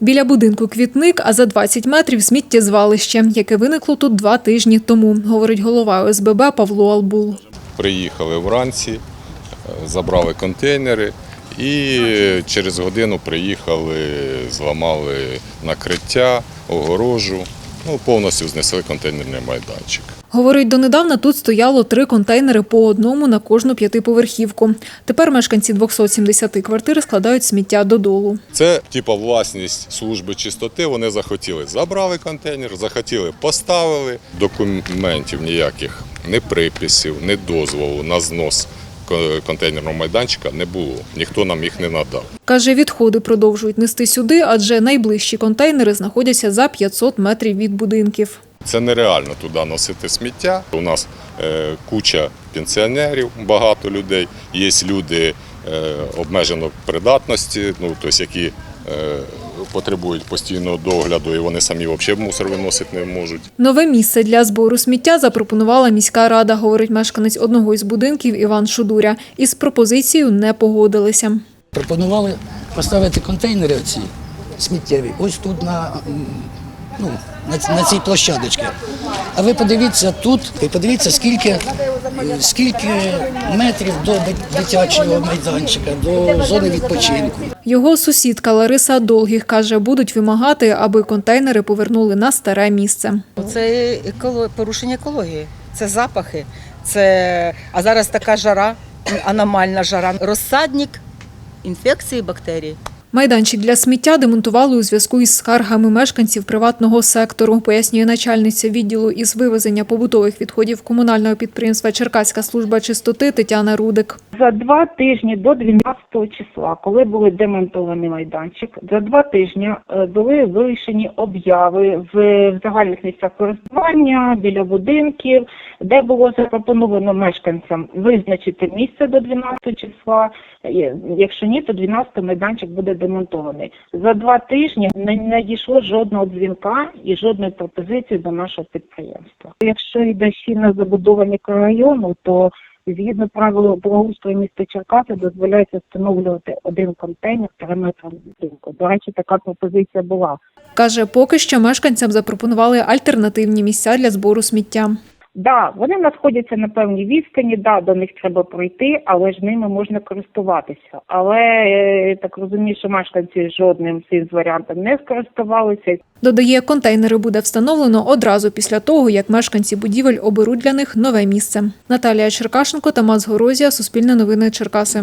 Біля будинку квітник, а за 20 метрів сміттєзвалище, яке виникло тут два тижні тому, говорить голова ОСББ Павло Албул. Приїхали вранці, забрали контейнери і через годину приїхали, зламали накриття, огорожу, ну, повністю знесли контейнерний майданчик. Говорить, донедавна тут стояло три контейнери по одному на кожну п'ятиповерхівку. Тепер мешканці 270 квартир складають сміття додолу. Це типа власність служби чистоти. Вони захотіли, забрали контейнер, захотіли, поставили. Документів ніяких, ні приписів, ні дозволу на знос ко- контейнерного майданчика не було. Ніхто нам їх не надав. Каже, відходи продовжують нести сюди, адже найближчі контейнери знаходяться за 500 метрів від будинків. Це нереально туди носити сміття. У нас е, куча пенсіонерів, багато людей. Є люди е, обмежено придатності, ну тобто, які е, потребують постійного догляду, і вони самі взагалі мусор виносити не можуть. Нове місце для збору сміття запропонувала міська рада, говорить мешканець одного із будинків Іван Шудуря. Із пропозицією не погодилися. Пропонували поставити контейнери оці сміттєві ось тут на, ну, на, ц- на цій площадочці. А ви подивіться тут, ви подивіться, скільки, скільки метрів до дитячого майданчика, до зони відпочинку. Його сусідка Лариса Долгих каже, будуть вимагати, аби контейнери повернули на старе місце. Це порушення екології, це запахи, це а зараз така жара, аномальна жара, розсадник інфекції бактерій. Майданчик для сміття демонтували у зв'язку із скаргами мешканців приватного сектору, пояснює начальниця відділу із вивезення побутових відходів комунального підприємства Черкаська служба чистоти Тетяна Рудик. За два тижні до 12 числа, коли були демонтований майданчик, за два тижні е, були вирішені обяви в, загальних місцях користування біля будинків, де було запропоновано мешканцям визначити місце до 12 числа. Якщо ні, то 12 майданчик буде демонтований. За два тижні не надійшло жодного дзвінка і жодної пропозиції до нашого підприємства. Якщо йде щільна забудова мікрорайону, то Згідно правил благоустрою міста Черкаси дозволяється встановлювати один контейнер периметром будинку. До речі, така пропозиція була. Каже, поки що мешканцям запропонували альтернативні місця для збору сміття. Да, вони знаходяться на певній відстані, да, до них треба пройти, але ж ними можна користуватися. Але е, так розумію, що мешканці жодним цим варіантом не скористувалися. Додає, контейнери буде встановлено одразу після того, як мешканці будівель оберуть для них нове місце. Наталія Черкашенко, Тамас Горозія, Суспільне новини Черкаси.